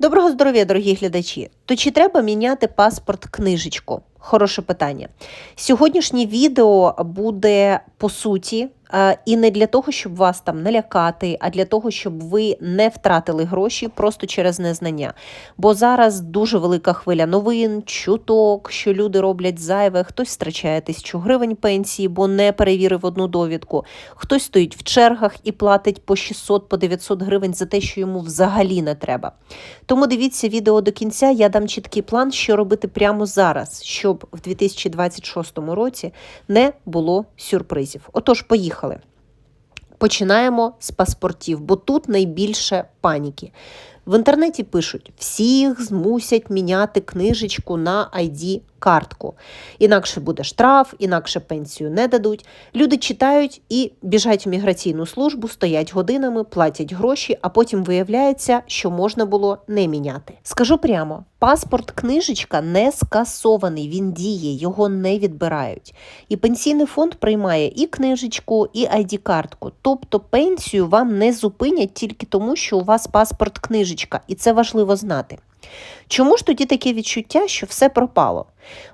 Доброго здоров'я, дорогі глядачі! То чи треба міняти паспорт книжечку? Хороше питання. Сьогоднішнє відео буде по суті, і не для того, щоб вас там налякати, а для того, щоб ви не втратили гроші просто через незнання. Бо зараз дуже велика хвиля новин, чуток, що люди роблять зайве, хтось втрачає тисячу гривень пенсії, бо не перевірив одну довідку, хтось стоїть в чергах і платить по 600 по 900 гривень за те, що йому взагалі не треба. Тому дивіться відео до кінця. Я дам чіткий план, що робити прямо зараз, щоб в 2026 році не було сюрпризів. Отож, поїхали. Починаємо з паспортів, бо тут найбільше паніки. В інтернеті пишуть: всіх змусять міняти книжечку на id картку. Інакше буде штраф, інакше пенсію не дадуть. Люди читають і біжать в міграційну службу, стоять годинами, платять гроші, а потім виявляється, що можна було не міняти. Скажу прямо: паспорт книжечка не скасований, він діє, його не відбирають. І пенсійний фонд приймає і книжечку, і id картку Тобто пенсію вам не зупинять тільки тому, що у вас паспорт книжечка, і це важливо знати. Чому ж тоді таке відчуття, що все пропало?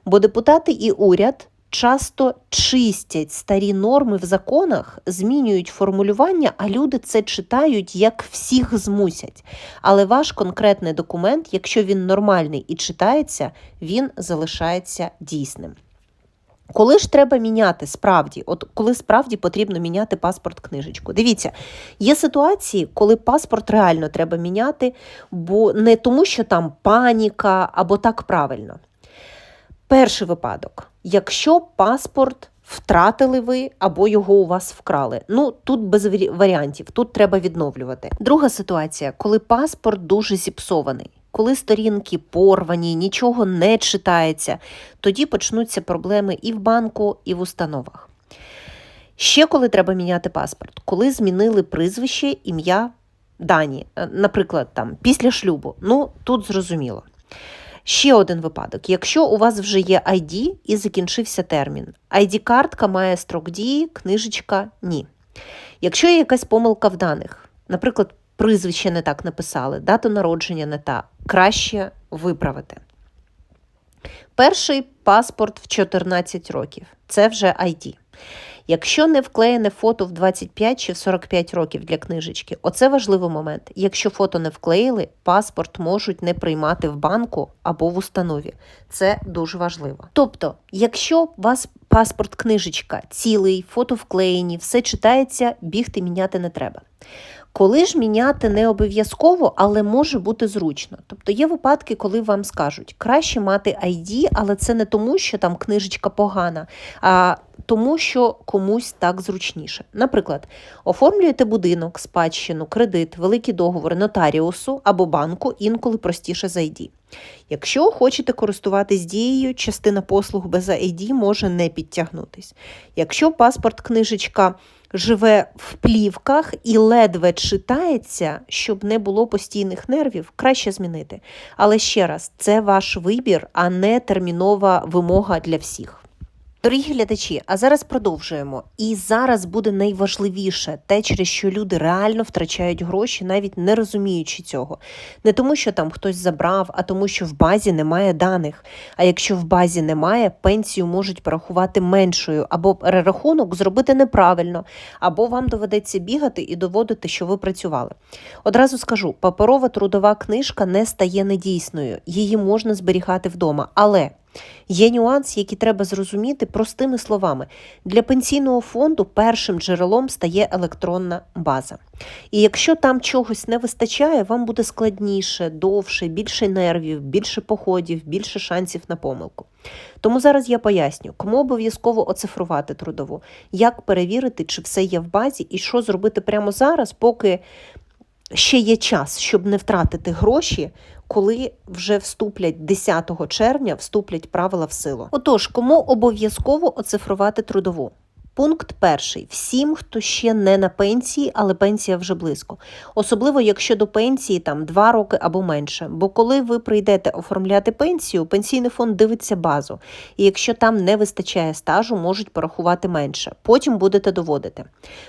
Бо депутати і уряд часто чистять старі норми в законах, змінюють формулювання, а люди це читають, як всіх змусять. Але ваш конкретний документ, якщо він нормальний і читається, він залишається дійсним. Коли ж треба міняти справді, от коли справді потрібно міняти паспорт книжечку? Дивіться, є ситуації, коли паспорт реально треба міняти, бо не тому, що там паніка або так правильно. Перший випадок: якщо паспорт втратили ви або його у вас вкрали. Ну тут без варіантів, тут треба відновлювати. Друга ситуація, коли паспорт дуже зіпсований. Коли сторінки порвані, нічого не читається, тоді почнуться проблеми і в банку, і в установах. Ще коли треба міняти паспорт, коли змінили прізвище, ім'я, дані, е, наприклад, там після шлюбу. Ну, тут зрозуміло. Ще один випадок: якщо у вас вже є ID і закінчився термін, id картка має строк дії, книжечка ні. Якщо є якась помилка в даних, наприклад, прізвище не так написали, дату народження не та, краще виправити. Перший паспорт в 14 років це вже ID. Якщо не вклеєне фото в 25 чи в 45 років для книжечки, оце важливий момент. Якщо фото не вклеїли, паспорт можуть не приймати в банку або в установі. Це дуже важливо. Тобто, якщо у вас паспорт книжечка цілий, фото вклеєні, все читається, бігти міняти не треба. Коли ж міняти не обов'язково, але може бути зручно. Тобто є випадки, коли вам скажуть, краще мати ID, але це не тому, що там книжечка погана, а тому, що комусь так зручніше. Наприклад, оформлюєте будинок, спадщину, кредит, великі договори нотаріусу або банку, інколи простіше за ID. Якщо хочете користуватись дією, частина послуг без ID може не підтягнутись. Якщо паспорт книжечка живе в плівках і ледве читається, щоб не було постійних нервів, краще змінити. Але ще раз, це ваш вибір, а не термінова вимога для всіх. Дорогі глядачі, а зараз продовжуємо. І зараз буде найважливіше те, через що люди реально втрачають гроші, навіть не розуміючи цього. Не тому, що там хтось забрав, а тому, що в базі немає даних. А якщо в базі немає, пенсію можуть порахувати меншою, або перерахунок зробити неправильно, або вам доведеться бігати і доводити, що ви працювали. Одразу скажу: паперова трудова книжка не стає недійсною, її можна зберігати вдома. Але. Є нюанс, який треба зрозуміти простими словами. Для пенсійного фонду першим джерелом стає електронна база. І якщо там чогось не вистачає, вам буде складніше, довше, більше нервів, більше походів, більше шансів на помилку. Тому зараз я поясню, кому обов'язково оцифрувати трудову, як перевірити, чи все є в базі, і що зробити прямо зараз, поки ще є час, щоб не втратити гроші, коли вже вступлять 10 червня, вступлять правила в силу. Отож, кому обов'язково оцифрувати трудову? Пункт перший. Всім, хто ще не на пенсії, але пенсія вже близько. Особливо, якщо до пенсії там 2 роки або менше. Бо коли ви прийдете оформляти пенсію, пенсійний фонд дивиться базу. І якщо там не вистачає стажу, можуть порахувати менше. Потім будете доводити.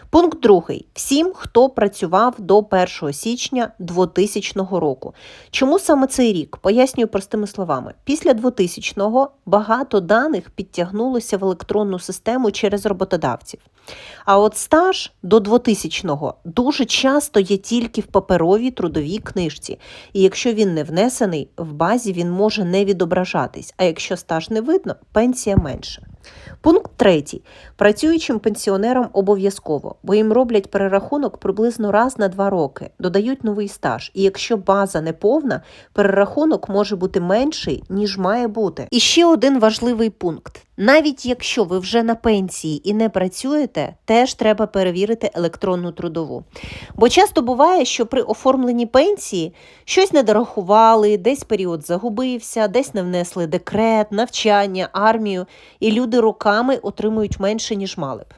Пункт другий. Всім, хто працював до 1 січня 2000 року. Чому саме цей рік? Пояснюю простими словами. Після 2000-го багато даних підтягнулося в електронну систему через роботодавців. А от стаж до 2000-го дуже часто є тільки в паперовій трудовій книжці. І якщо він не внесений, в базі він може не відображатись. А якщо стаж не видно, пенсія менше. Пункт третій. Працюючим пенсіонерам обов'язково, бо їм роблять перерахунок приблизно раз на два роки, додають новий стаж. І якщо база не повна, перерахунок може бути менший, ніж має бути. І ще один важливий пункт. Навіть якщо ви вже на пенсії і не працюєте, теж треба перевірити електронну трудову. Бо часто буває, що при оформленні пенсії щось не дорахували, десь період загубився, десь не внесли декрет, навчання, армію, і люди роками отримують менше, ніж мали б.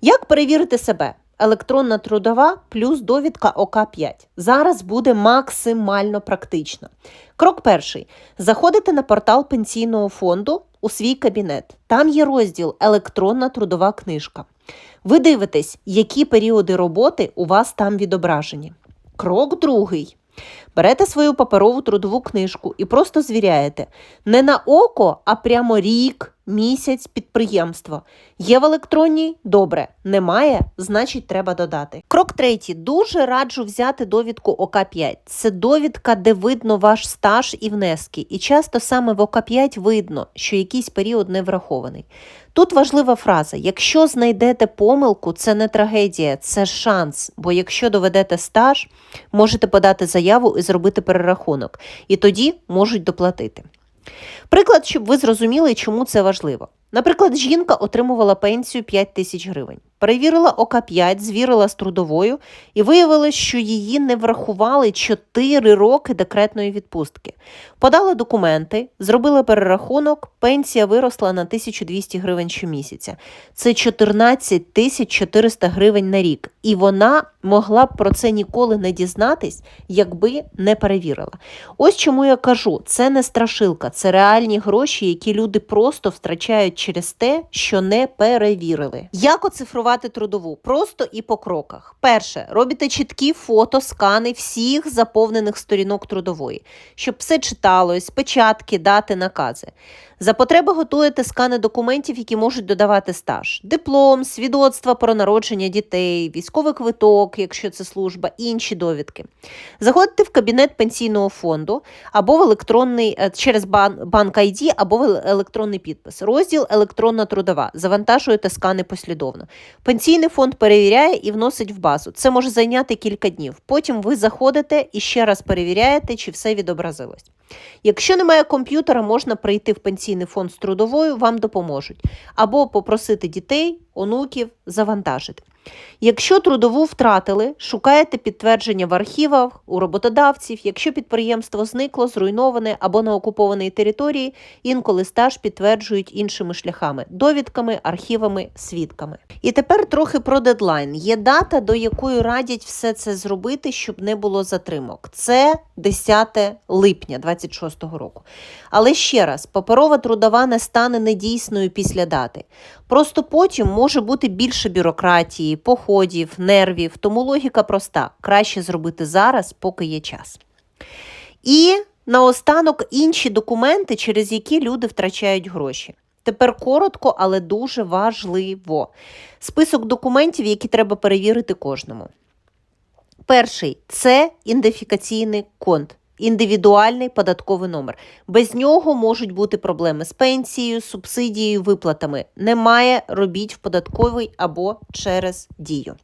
Як перевірити себе? Електронна трудова плюс довідка ОК5. Зараз буде максимально практично. Крок перший. Заходите на портал пенсійного фонду у свій кабінет. Там є розділ Електронна трудова книжка. Ви дивитесь, які періоди роботи у вас там відображені. Крок другий. Берете свою паперову трудову книжку і просто звіряєте не на око, а прямо рік, місяць підприємства. Є в електронній? Добре. Немає, значить, треба додати. Крок третій. Дуже раджу взяти довідку ОК5. Це довідка, де видно ваш стаж і внески. І часто саме в ОК5 видно, що якийсь період не врахований. Тут важлива фраза: якщо знайдете помилку, це не трагедія, це шанс. Бо якщо доведете стаж, можете подати заяву зробити перерахунок, і тоді можуть доплатити. Приклад, щоб ви зрозуміли, чому це важливо. Наприклад, жінка отримувала пенсію 5 тисяч гривень. Перевірила ОК5, звірила з трудовою і виявилось, що її не врахували 4 роки декретної відпустки. Подала документи, зробила перерахунок, пенсія виросла на 1200 гривень щомісяця. Це 14 тисяч 400 гривень на рік. І вона могла б про це ніколи не дізнатись, якби не перевірила. Ось чому я кажу: це не страшилка, це реальні гроші, які люди просто втрачають через те, що не перевірили. Як оцифрувати трудову? Просто і по кроках. Перше, робите чіткі фото, скани всіх заповнених сторінок трудової, щоб все читалось, печатки, дати, накази. За потреби готуєте скани документів, які можуть додавати стаж: диплом, свідоцтва про народження дітей, військовий квиток, якщо це служба, інші довідки. Заходите в кабінет пенсійного фонду або в електронний е, через банк ID, або в електронний підпис. Розділ електронна трудова. Завантажуєте скани послідовно. Пенсійний фонд перевіряє і вносить в базу. Це може зайняти кілька днів. Потім ви заходите і ще раз перевіряєте, чи все відобразилось. Якщо немає комп'ютера, можна прийти в пенсійний фонд з трудовою, вам допоможуть. Або попросити дітей, онуків завантажити. Якщо трудову втратили, шукаєте підтвердження в архівах, у роботодавців. Якщо підприємство зникло, зруйноване або на окупованій території, інколи стаж підтверджують іншими шляхами довідками, архівами, свідками. І тепер трохи про дедлайн. Є дата, до якої радять все це зробити, щоб не було затримок. Це 10 липня 2026 року. Але ще раз, паперова трудова не стане недійсною після дати. Просто потім може бути більше бюрократії, походів, нервів, тому логіка проста: краще зробити зараз, поки є час. І наостанок інші документи, через які люди втрачають гроші. Тепер коротко, але дуже важливо. Список документів, які треба перевірити кожному. Перший це ідентифікаційний конт індивідуальний податковий номер. Без нього можуть бути проблеми з пенсією, субсидією, виплатами. Немає, робіть в податковий або через дію.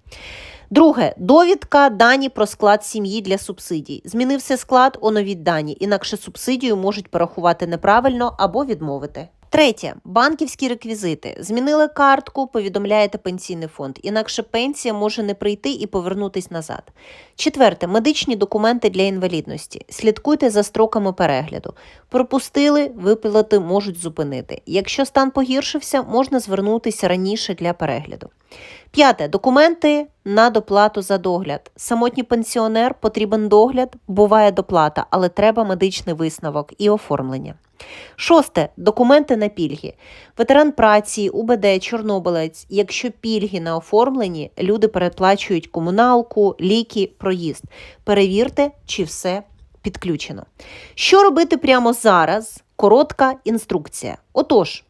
Друге, довідка дані про склад сім'ї для субсидій. Змінився склад, оновіть дані, інакше субсидію можуть порахувати неправильно або відмовити. Третє банківські реквізити. Змінили картку, повідомляєте пенсійний фонд. Інакше пенсія може не прийти і повернутись назад. Четверте медичні документи для інвалідності. Слідкуйте за строками перегляду. Пропустили, виплати можуть зупинити. Якщо стан погіршився, можна звернутися раніше для перегляду. П'яте документи на доплату за догляд. Самотній пенсіонер потрібен догляд, буває доплата, але треба медичний висновок і оформлення. Шосте документи на пільги. Ветеран праці, УБД, Чорнобилець. Якщо пільги на оформлені, люди переплачують комуналку, ліки, проїзд. Перевірте, чи все підключено. Що робити прямо зараз? Коротка інструкція. Отож,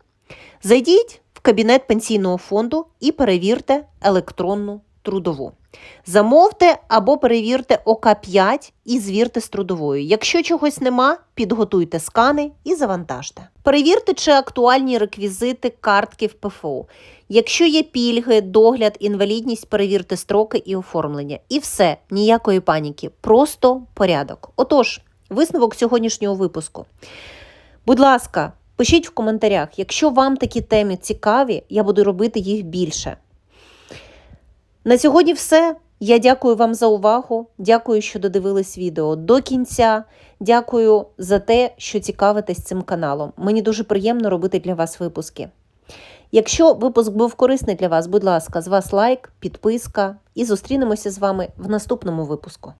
зайдіть в кабінет пенсійного фонду і перевірте електронну трудову. Замовте або перевірте ОК5 і звірте з трудовою. Якщо чогось нема, підготуйте скани і завантажте. Перевірте, чи актуальні реквізити картки в ПФО. Якщо є пільги, догляд, інвалідність, перевірте строки і оформлення. І все, ніякої паніки, просто порядок. Отож, висновок сьогоднішнього випуску. Будь ласка, пишіть в коментарях, якщо вам такі теми цікаві, я буду робити їх більше. На сьогодні все. Я дякую вам за увагу. Дякую, що додивились відео до кінця. Дякую за те, що цікавитесь цим каналом. Мені дуже приємно робити для вас випуски. Якщо випуск був корисний для вас, будь ласка, з вас лайк, підписка і зустрінемося з вами в наступному випуску.